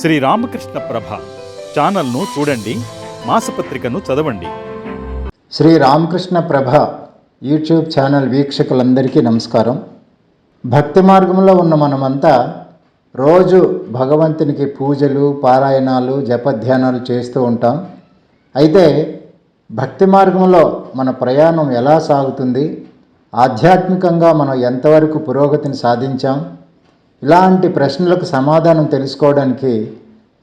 శ్రీ రామకృష్ణ ప్రభ ఛానల్ను చూడండి మాసపత్రికను చదవండి. శ్రీ రామకృష్ణ ప్రభ యూట్యూబ్ ఛానల్ వీక్షకులందరికీ నమస్కారం. భక్తి మార్గంలో ఉన్న మనమంతా రోజు భగవంతునికి పూజలు పారాయణాలు జపధ్యానాలు చేస్తూ ఉంటాం. అయితే భక్తి మార్గంలో మన ప్రయాణం ఎలా సాగుతుంది? ఆధ్యాత్మికంగా మనం ఎంతవరకు పురోగతిని సాధించాం? ఇలాంటి ప్రశ్నలకు సమాధానం తెలుసుకోవడానికి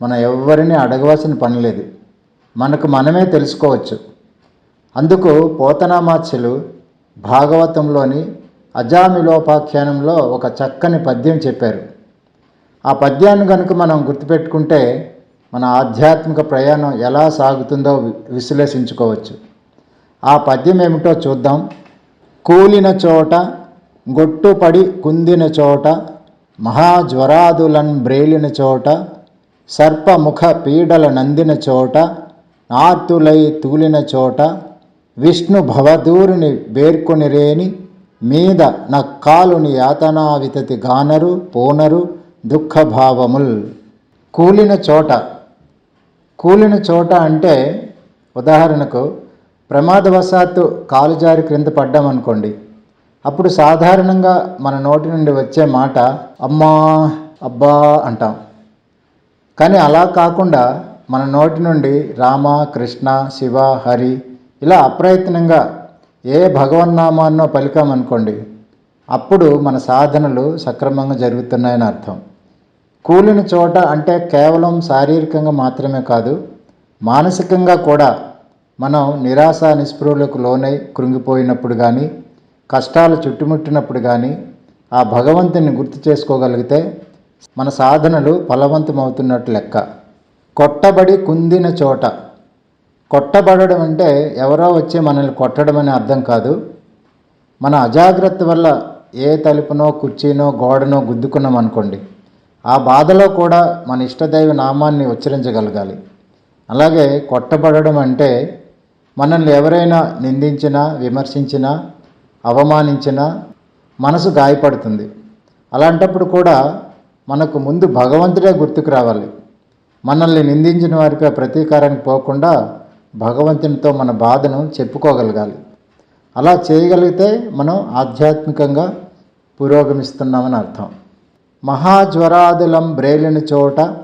మనం ఎవరిని అడగవలసిన పని లేదు. మనకు మనమే తెలుసుకోవచ్చు. అందుకు పోతనామాత్యులు భాగవతంలోని అజామిలోపాఖ్యానంలో ఒక చక్కని పద్యం చెప్పారు. ఆ పద్యాన్ని కనుక మనం గుర్తుపెట్టుకుంటే మన ఆధ్యాత్మిక ప్రయాణం ఎలా సాగుతుందో వి- విశ్లేషించుకోవచ్చు. ఆ పద్యం ఏమిటో చూద్దాం. కూలిన చోట గొట్టుపడి కుందిన చోట మహాజ్వరాదులన్ బ్రేలిన చోట సర్పముఖ పీడల నందిన చోట నార్తులై తూలిన చోట విష్ణు భవదూరుని వేర్కొనిరేని మీద నక్కాలుని యాతనావితతి గానరు పోనరు దుఃఖభావముల్. కూలిన చోట కూలిన చోట అంటే ఉదాహరణకు ప్రమాదవశాత్తు కాలుజారి క్రింద పడ్డామనుకోండి అప్పుడు సాధారణంగా మన నోటి నుండి వచ్చే మాట అమ్మా అబ్బా అంటాం. కానీ అలా కాకుండా మన నోటి నుండి రామ కృష్ణ శివ హరి ఇలా అప్రయత్నంగా ఏ భగవన్నామాన్నో పలికామనుకోండి అప్పుడు మన సాధనలు సక్రమంగా జరుగుతున్నాయని అర్థం. కూలిన చోట అంటే కేవలం శారీరకంగా మాత్రమే కాదు మానసికంగా కూడా మనం నిరాశ నిస్పృహలకు లోనై కృంగిపోయినప్పుడు కానీ కష్టాలు చుట్టుముట్టినప్పుడు కానీ ఆ భగవంతుని గుర్తు చేసుకోగలిగితే మన సాధనలు ఫలవంతమవుతున్నట్టు లెక్క. కొట్టబడి కుందిన చోట. కొట్టబడడం అంటే ఎవరో వచ్చి మనల్ని కొట్టడం అని అర్థం కాదు. మన అజాగ్రత్త వల్ల ఏ తలుపునో కుర్చీనో గోడనో గుద్దుకున్నాం అనుకోండి. ఆ బాధలో కూడా మన ఇష్టదైవ నామాన్ని ఉచ్చరించగలగాలి. అలాగే కొట్టబడడం అంటే మనల్ని ఎవరైనా నిందించినా విమర్శించినా అవమానించినా మనసు గాయపడుతుంది. అలాంటప్పుడు కూడా మనకు ముందు భగవంతుడే గుర్తుకు రావాలి. మనల్ని నిందించిన వారిపై ప్రతీకారానికి పోకుండా భగవంతునితో మన బాధను చెప్పుకోగలగాలి. అలా చేయగలిగితే మనం ఆధ్యాత్మికంగా పురోగమిస్తున్నామని అర్థం. మహాజ్వరాదులం బ్రేలిన చోట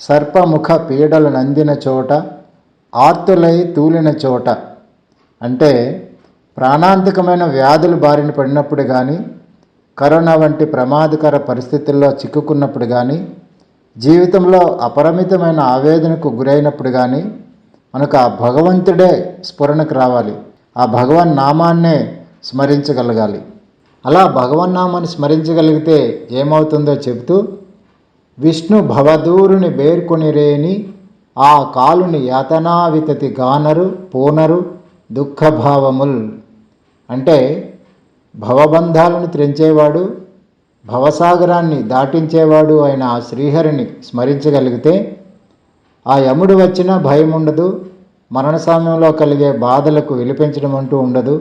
సర్పముఖ పీడలు నందిన చోట ఆర్తులై తూలిన చోట అంటే ప్రాణాంతకమైన వ్యాధులు బారిన పడినప్పుడు కానీ కరోనా వంటి ప్రమాదకర పరిస్థితుల్లో చిక్కుకున్నప్పుడు కానీ జీవితంలో అపరిమితమైన ఆవేదనకు గురైనప్పుడు కానీ మనకు ఆ భగవంతుడే స్ఫురణకు రావాలి. ఆ భగవన్ నామాన్నే స్మరించగలగాలి. అలా భగవన్ నామాన్ని స్మరించగలిగితే ఏమవుతుందో చెబుతూ విష్ణు భవదూరుని బేర్కొనిరేని ఆ కాలుని యాతనావితతి గానరు పూనరు దుఃఖభావముల్ అంటే భవబంధాలను త్రెంచేవాడు భవసాగరాన్ని దాటించేవాడు అయిన ఆ శ్రీహరిని స్మరించగలిగితే ఆ యముడు వచ్చినా భయం ఉండదు మరణ సమయంలో కలిగే బాధలకు విలిపించడం అంటూ ఉండదు.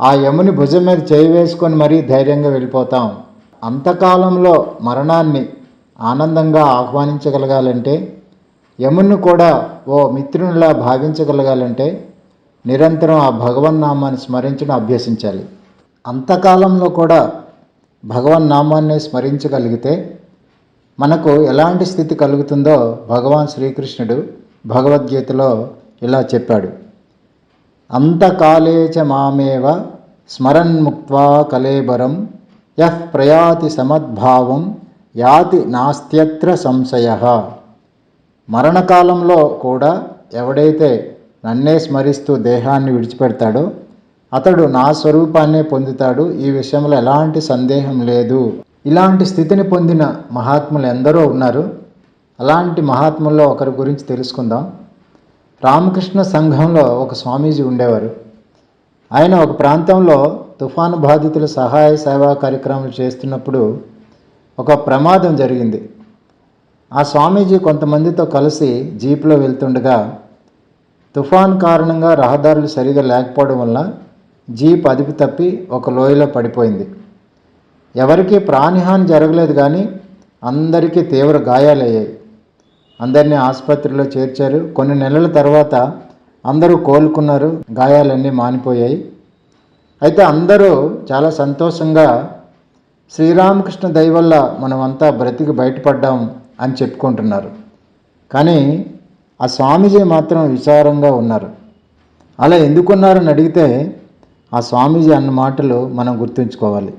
ఆ యముని భుజం మీద చేయి వేసుకొని మరీ ధైర్యంగా వెళ్ళిపోతాం. అంతకాలంలో మరణాన్ని ఆనందంగా ఆహ్వానించగలగాలంటే యముని కూడా ఓ మిత్రునిలా భావించగలగాలంటే నిరంతరం ఆ భగవన్నామాన్ని స్మరించడం అభ్యసించాలి. అంతకాలంలో కూడా భగవన్నామాన్ని స్మరించగలిగితే మనకు ఎలాంటి స్థితి కలుగుతుందో భగవాన్ శ్రీకృష్ణుడు భగవద్గీతలో ఇలా చెప్పాడు. అంతకాలే చ మామేవ స్మరన్ముక్త్వా కలేబరం యః ప్రయాతి సమద్భావం యాతి నాస్త్యత్ర సంశయ. మరణకాలంలో కూడా ఎవడైతే నన్నే స్మరిస్తూ దేహాన్ని విడిచిపెడతాడో. అతడు నా స్వరూపాన్నే పొందుతాడు. ఈ విషయంలో ఎలాంటి సందేహం లేదు. ఇలాంటి స్థితిని పొందిన మహాత్ములు ఎందరో ఉన్నారు. అలాంటి మహాత్ముల్లో ఒకరి గురించి తెలుసుకుందాం. రామకృష్ణ సంఘంలో ఒక స్వామీజీ ఉండేవారు. ఆయన ఒక ప్రాంతంలో తుఫాను బాధితుల సహాయ సేవా కార్యక్రమాలు చేస్తున్నప్పుడు ఒక ప్రమాదం జరిగింది. ఆ స్వామీజీ కొంతమందితో కలిసి జీప్లో వెళ్తుండగా తుఫాన్ కారణంగా రహదారులు సరిగా లేకపోవడం వల్ల జీప్ అదుపు తప్పి ఒక లోయలో పడిపోయింది. ఎవరికీ ప్రాణహాని జరగలేదు కానీ అందరికీ తీవ్ర గాయాలయ్యాయి. అందరినీ ఆసుపత్రిలో చేర్చారు. కొన్ని నెలల తర్వాత అందరూ కోలుకున్నారు. గాయాలన్నీ మానిపోయాయి. అయితే అందరూ చాలా సంతోషంగా శ్రీరామకృష్ణ దయ వల్ల మనమంతా బ్రతికి బయటపడ్డాం అని చెప్పుకుంటున్నారు. కానీ ఆ స్వామీజీ మాత్రం విచారంగా ఉన్నారు. అలా ఎందుకున్నారని అడిగితే ఆ స్వామీజీ అన్న మాటలు మనం గుర్తుంచుకోవాలి.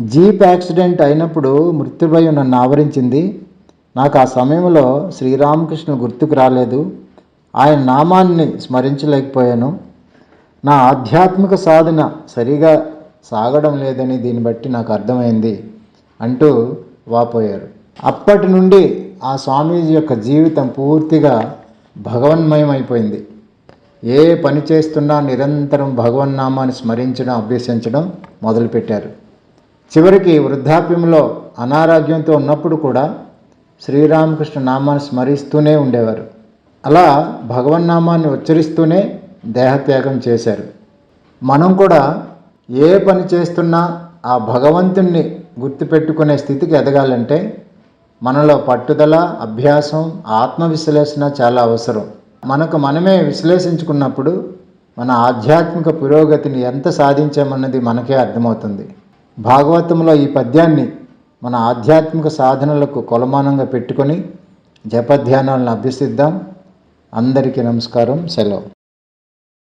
జీప్ యాక్సిడెంట్ అయినప్పుడు మృత్యుభయం నన్ను ఆవరించింది. నాకు ఆ సమయంలో శ్రీరామకృష్ణ గుర్తుకు రాలేదు. ఆయన నామాన్ని స్మరించలేకపోయాను. నా ఆధ్యాత్మిక సాధన సరిగా సాగడం లేదని దీన్ని బట్టి నాకు అర్థమైంది అంటూ వాపోయారు. అప్పటి నుండి ఆ స్వామీజీ యొక్క జీవితం పూర్తిగా భగవన్మయం అయిపోయింది ఏ పని చేస్తున్నా నిరంతరం భగవన్నామాన్ని స్మరించడం అభ్యసించడం మొదలుపెట్టారు. చివరికి వృద్ధాప్యంలో అనారోగ్యంతో ఉన్నప్పుడు కూడా శ్రీరామకృష్ణ నామాన్ని స్మరిస్తూనే ఉండేవారు. అలా భగవన్నామాన్ని ఉచ్చరిస్తూనే దేహత్యాగం చేశారు. మనం కూడా ఏ పని చేస్తున్నా ఆ భగవంతుణ్ణి గుర్తుపెట్టుకునే స్థితికి ఎదగాలంటే మనలో పట్టుదల అభ్యాసం ఆత్మవిశ్లేషణ చాలా అవసరం. మనకు మనమే విశ్లేషించుకున్నప్పుడు మన ఆధ్యాత్మిక పురోగతిని ఎంత సాధించామన్నది మనకే అర్థమవుతుంది. భాగవతంలో ఈ పద్యాన్ని మన ఆధ్యాత్మిక సాధనలకు కొలమానంగా పెట్టుకొని జపధ్యానాలను అభ్యసిద్దాం. అందరికీ నమస్కారం సెలవు.